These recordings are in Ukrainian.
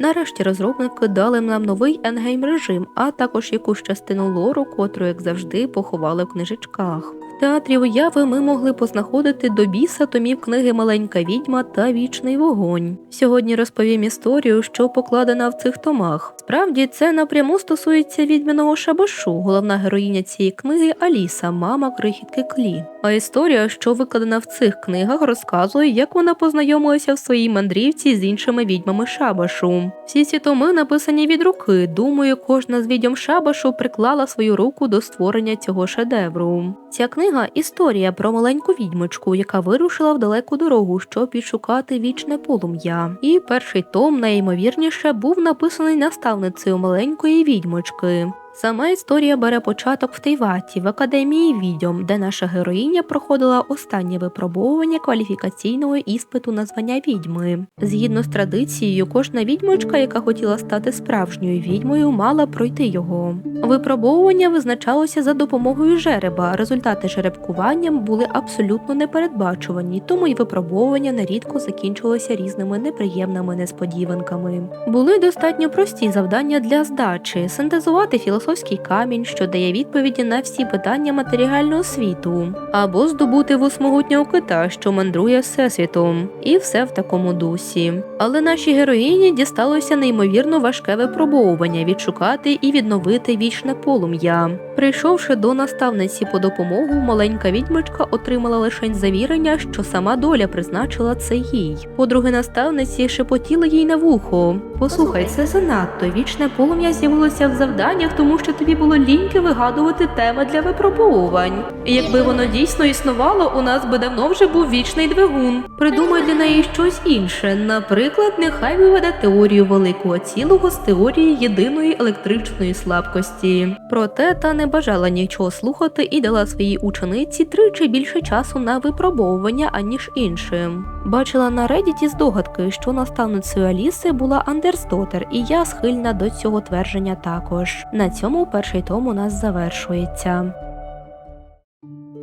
Нарешті розробники дали нам новий енгейм режим, а також якусь частину лору, котру, як завжди, поховали в книжечках. В театрі уяви ми могли познаходити до біса томів книги Маленька відьма та Вічний вогонь. Сьогодні розповім історію, що покладена в цих томах. Справді це напряму стосується відьминого шабашу. Головна героїня цієї книги Аліса, мама крихітки Клі. А історія, що викладена в цих книгах, розказує, як вона познайомилася в своїй мандрівці з іншими відьмами шабашу. Всі ці томи написані від руки. Думаю, кожна з відьом шабашу приклала свою руку до створення цього шедевру. Ця книга історія про маленьку відьмочку, яка вирушила в далеку дорогу, щоб відшукати вічне полум'я. І перший том, найімовірніше, був написаний наставницею маленької відьмочки. Сама історія бере початок в Тейваті в академії відьом, де наша героїня проходила останнє випробовування кваліфікаційного іспиту на звання відьми. Згідно з традицією, кожна відьмочка, яка хотіла стати справжньою відьмою, мала пройти його. Випробовування визначалося за допомогою жереба. Результати жеребкуванням були абсолютно непередбачувані, тому й випробовування нерідко закінчувалися різними неприємними несподіванками. Були достатньо прості завдання для здачі, синтезувати філософський камінь, що дає відповіді на всі питання матеріального світу, або здобути восьмогутнього кита, що мандрує всесвітом, і все в такому дусі. Але нашій героїні дісталося неймовірно важке випробовування відшукати і відновити вічне полум'я. Прийшовши до наставниці по допомогу, маленька відьмочка отримала лише завірення, що сама доля призначила це їй. Подруги наставниці шепотіли їй на вухо. Послухай, це занадто. Вічне полум'я з'явилося в завданнях, тому що тобі було ліньки вигадувати теми для випробовувань. І якби воно дійсно існувало, у нас би давно вже був вічний двигун. Придумай для неї щось інше. Наприклад, нехай виведе теорію великого цілого з теорії єдиної електричної слабкості. Проте та не бажала нічого слухати і дала своїй учениці тричі більше часу на випробовування, аніж іншим. Бачила на Reddit здогадки, що наставницею Аліси була Андерсдотер, і я схильна до цього твердження також. На цьому перший том у нас завершується.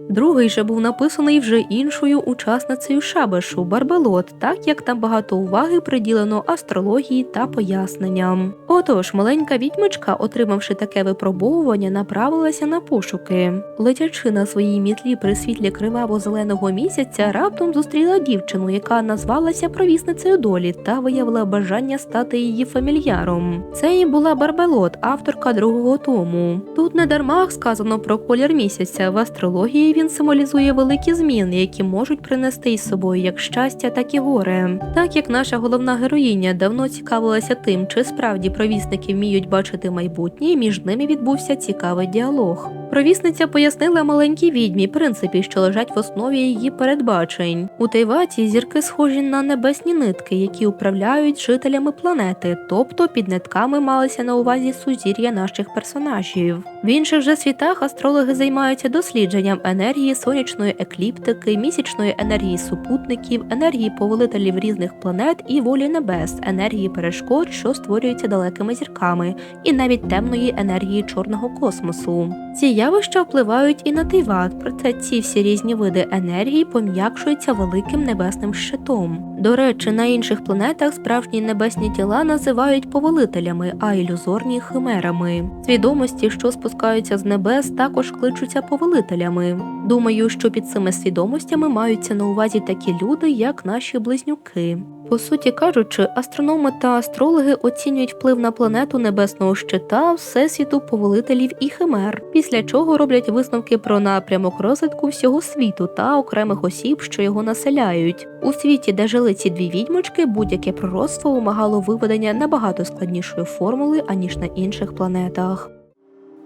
Другий же був написаний вже іншою учасницею шабашу Барбелот, так як там багато уваги приділено астрології та поясненням. Отож, маленька відьмочка, отримавши таке випробовування, направилася на пошуки. Летячи на своїй мітлі при світлі криваво-зеленого місяця, раптом зустріла дівчину, яка назвалася провісницею долі та виявила бажання стати її фамільяром. Це і була Барбелот, авторка другого тому. Тут не дарма сказано про колір місяця в астрології. Він символізує великі зміни, які можуть принести із собою як щастя, так і горе. Так як наша головна героїня давно цікавилася тим, чи справді провісники вміють бачити майбутнє, між ними відбувся цікавий діалог. Провісниця пояснила маленькій відьмі принципі, що лежать в основі її передбачень. У Тайваті зірки схожі на небесні нитки, які управляють жителями планети, тобто під нитками малися на увазі сузір'я наших персонажів. В інших же світах астрологи займаються дослідженням енергії сонячної екліптики, місячної енергії супутників, енергії повелителів різних планет і волі небес, енергії перешкод, що створюються далекими зірками, і навіть темної енергії чорного космосу. Ці явища впливають і на Тайват, проте ці всі різні види енергії пом'якшуються великим небесним щитом. До речі, на інших планетах справжні небесні тіла називають повелителями, а ілюзорні химерами. Свідомості, що спускаються з небес, також кличуться повелителями. Думаю, що під цими свідомостями маються на увазі такі люди, як наші близнюки. По суті кажучи, астрономи та астрологи оцінюють вплив на планету небесного щита, всесвіту, повелителів і химер, після чого роблять висновки про напрямок розвитку всього світу та окремих осіб, що його населяють. У світі, де жили ці дві відьмочки, будь-яке пророцтво вимагало виведення набагато складнішої формули аніж на інших планетах.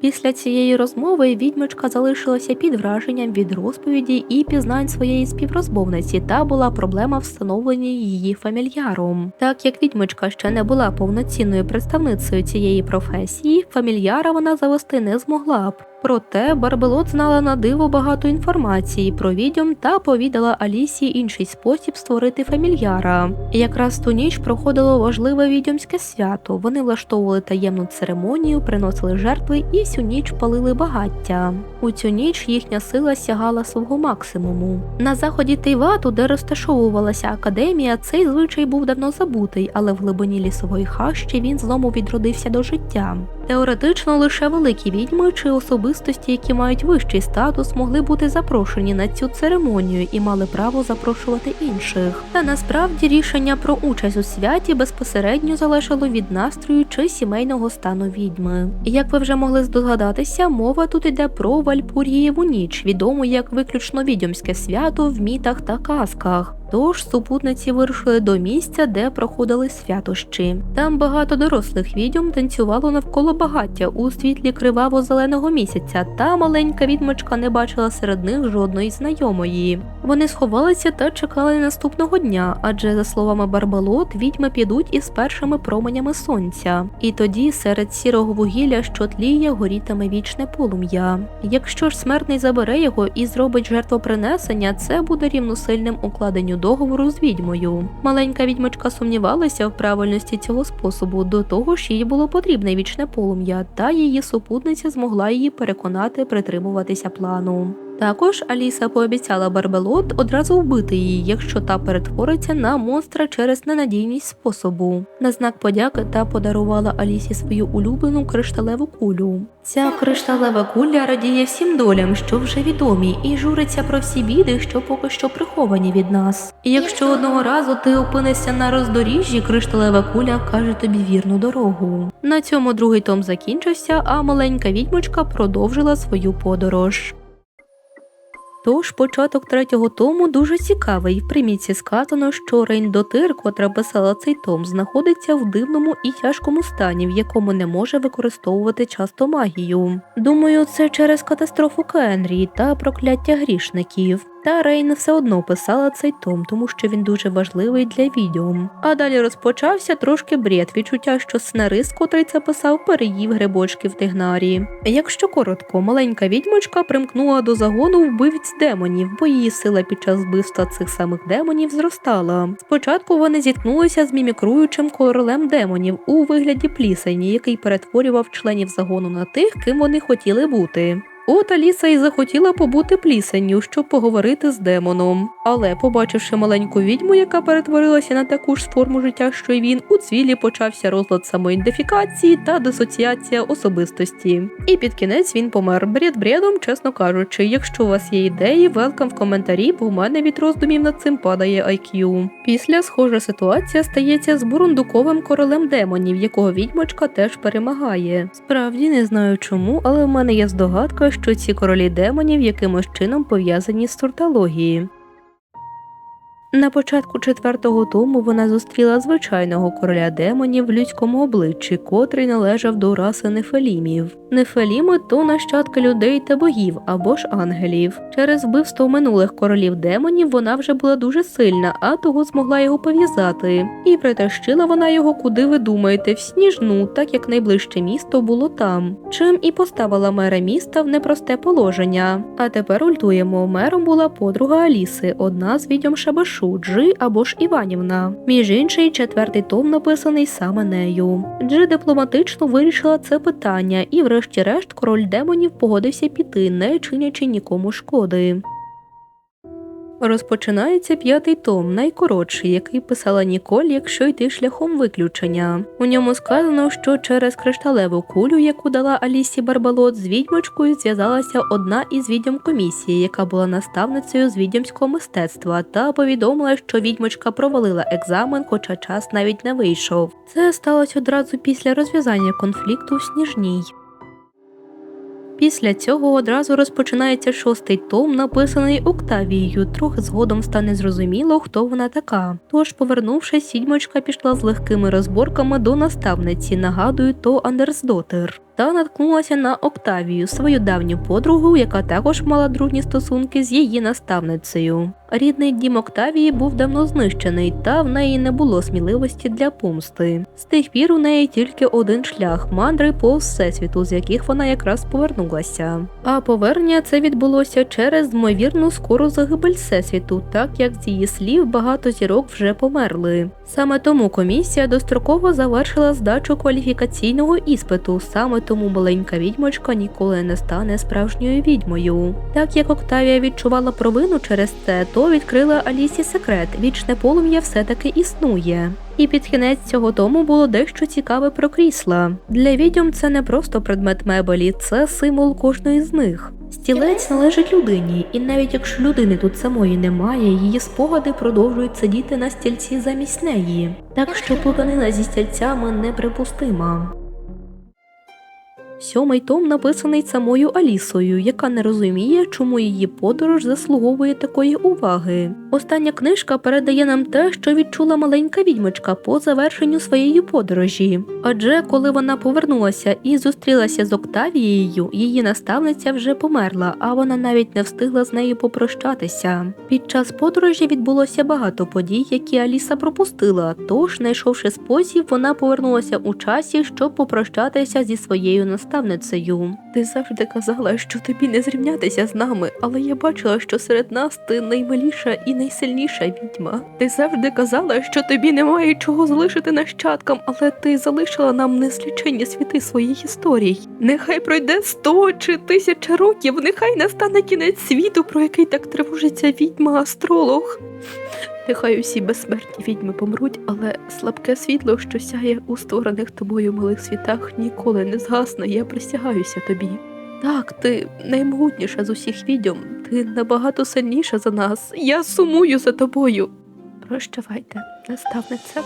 Після цієї розмови відьмочка залишилася під враженням від розповіді і пізнань своєї співрозмовниці, та була проблема встановлення її фамільяром. Так як відьмочка ще не була повноцінною представницею цієї професії, фамільяра вона завести не змогла б. Проте Барбелот знала на диво багато інформації про відьом та повідала Алісі інший спосіб створити фамільяра. Якраз ту ніч проходило важливе відьомське свято. Вони влаштовували таємну церемонію, приносили жертви і всю ніч палили багаття. У цю ніч їхня сила сягала свого максимуму. На заході Тейвату, де розташовувалася академія, цей звичай був давно забутий, але в глибині лісової хащі він знову відродився до життя. Теоретично лише великі відьми чи особистості, які мають вищий статус, могли бути запрошені на цю церемонію і мали право запрошувати інших. Та насправді рішення про участь у святі безпосередньо залежало від настрою чи сімейного стану відьми. Як ви вже могли здогадатися, мова тут йде про Вальпурієву ніч, відому як виключно відьомське свято в мітах та казках. Тож супутниці вирушили до місця, де проходили святощі. Там багато дорослих відьом танцювало навколо багаття у світлі криваво-зеленого місяця, та маленька відьмочка не бачила серед них жодної знайомої. Вони сховалися та чекали наступного дня, адже, за словами Барбалот, відьми підуть із першими променями сонця. І тоді серед сірого вугілля, що тліє, горітиме вічне полум'я. Якщо ж смертний забере його і зробить жертвопринесення, це буде рівносильним укладенню договору з відьмою. Маленька відьмочка сумнівалася в правильності цього способу, до того ж їй було потрібне вічне полум'я, та її супутниця змогла її переконати притримуватися плану. Також Аліса пообіцяла Барбелот одразу вбити її, якщо та перетвориться на монстра через ненадійність способу. На знак подяки та подарувала Алісі свою улюблену кришталеву кулю. Ця кришталева куля радіє всім долям, що вже відомі, і журиться про всі біди, що поки що приховані від нас. І якщо одного разу ти опинишся на роздоріжжі, кришталева куля каже тобі вірну дорогу. На цьому другий том закінчився, а маленька відьмочка продовжила свою подорож. Тож початок третього тому дуже цікавий. В примітці сказано, що Рейн Дотир, котра писала цей том, знаходиться в дивному і тяжкому стані, в якому не може використовувати часто магію. Думаю, це через катастрофу Кенрі та прокляття грішників. Та Рейн все одно писала цей том, тому що він дуже важливий для відео. А далі розпочався трошки бред, відчуття, що сценарист, котрий це писав, переїв грибочки в тигнарі. Якщо коротко, маленька відьмочка примкнула до загону вбивць демонів, бо її сила під час вбивства цих самих демонів зростала. Спочатку вони зіткнулися з мімікруючим королем демонів у вигляді плісені, який перетворював членів загону на тих, ким вони хотіли бути. От Аліса і захотіла побути плісенню, щоб поговорити з демоном. Але, побачивши маленьку відьму, яка перетворилася на таку ж форму життя, що й він, у цвілі почався розлад самоідентифікації та дисоціація особистості. І під кінець він помер бред бредом, чесно кажучи. Якщо у вас є ідеї, велкам в коментарі, бо в мене від роздумів над цим падає IQ. Після схожа ситуація стається з бурундуковим королем демонів, якого відьмочка теж перемагає. Справді не знаю чому, але в мене є здогадка, що ці королі демонів якимось чином пов'язані з туртології. На початку четвертого тому вона зустріла звичайного короля демонів в людському обличчі, котрий належав до раси нефелімів. Нефеліми то нащадки людей та богів або ж ангелів. Через вбивство минулих королів демонів вона вже була дуже сильна, а того змогла його пов'язати. І притащила вона його, куди ви думаєте, в сніжну, так як найближче місто було там. Чим і поставила мера міста в непросте положення. А тепер ультуємо. Мером була подруга Аліси, одна з відьом Шабашу, Джи або ж Іванівна. Між іншим, четвертий том написаний саме нею. Джи дипломатично вирішила це питання, і, врешті-решт, король демонів погодився піти, не чинячи нікому шкоди. Розпочинається п'ятий том, найкоротший, який писала Ніколь, якщо йти шляхом виключення. У ньому сказано, що через кришталеву кулю, яку дала Алісі Барбалот, з відьмочкою зв'язалася одна із відьом комісії, яка була наставницею з відьомського мистецтва, та повідомила, що відьмочка провалила екзамен, хоча час навіть не вийшов. Це сталося одразу після розв'язання конфлікту в Сніжній. Після цього одразу розпочинається шостий том, написаний Октавією. Трохи згодом стане зрозуміло, хто вона така. Тож, повернувшись, сідьмочка пішла з легкими розборками до наставниці, нагадую, то Андерсдотер. Та наткнулася на Октавію, свою давню подругу, яка також мала дружні стосунки з її наставницею. Рідний дім Октавії був давно знищений, та в неї не було сміливості для помсти. З тих пір у неї тільки один шлях мандри по всесвіту, з яких вона якраз повернулася. А повернення це відбулося через ймовірну скору загибель всесвіту, так як з її слів багато зірок вже померли. Саме тому комісія достроково завершила здачу кваліфікаційного іспиту. Саме тому маленька відьмочка ніколи не стане справжньою відьмою. Так як Октавія відчувала провину через це, то відкрила Алісі секрет: вічне полум'я все-таки існує. І під кінець цього тому було дещо цікаве про крісла. Для відьом це не просто предмет мебелі, це символ кожної з них. Стілець належить людині, і навіть якщо людини тут самої немає, її спогади продовжують сидіти на стільці замість неї. Так що плутанина зі стільцями неприпустима. Сьомий том написаний самою Алісою, яка не розуміє, чому її подорож заслуговує такої уваги. Остання книжка передає нам те, що відчула маленька відьмочка по завершенню своєї подорожі. Адже коли вона повернулася і зустрілася з Октавією, її наставниця вже померла, а вона навіть не встигла з нею попрощатися. Під час подорожі відбулося багато подій, які Аліса пропустила. Тож, знайшовши спосіб, вона повернулася у часі, щоб попрощатися зі своєю наставницею. Ти завжди казала, що тобі не зрівнятися з нами, але я бачила, що серед нас ти наймиліша і найсильніша відьма. Ти завжди казала, що тобі немає чого залишити нащадкам, але ти залишила нам незліченні світи своїх історій. Нехай пройде сто чи тисяча років, нехай настане кінець світу, про який так тривожиться відьма-астролог. Нехай усі безсмертні відьми помруть, але слабке світло, що сяє у створених тобою малих світах, ніколи не згасне, я присягаюся тобі. Так, ти наймогутніша з усіх відьом, ти набагато сильніша за нас. Я сумую за тобою. Прощавайте, наставниця.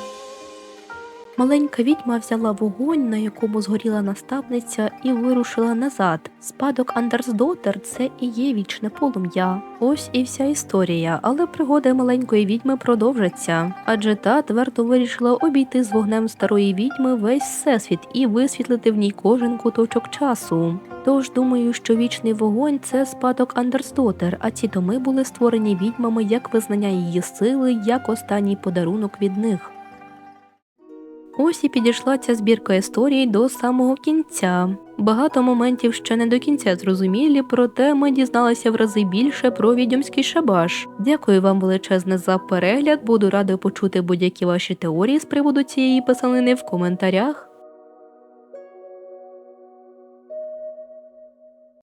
Маленька відьма взяла вогонь, на якому згоріла наставниця, і вирушила назад. Спадок Андерсдотер – це і є вічне полум'я. Ось і вся історія, але пригоди маленької відьми продовжаться. Адже та твердо вирішила обійти з вогнем старої відьми весь всесвіт і висвітлити в ній кожен куточок часу. Тож думаю, що вічний вогонь це спадок Андерсдотер, а ці томи були створені відьмами як визнання її сили, як останній подарунок від них. Ось і підійшла ця збірка історій до самого кінця. Багато моментів ще не до кінця зрозумілі, проте ми дізналися в рази більше про відьомський шабаш. Дякую вам величезне за перегляд. Буду рада почути будь-які ваші теорії з приводу цієї писанини в коментарях.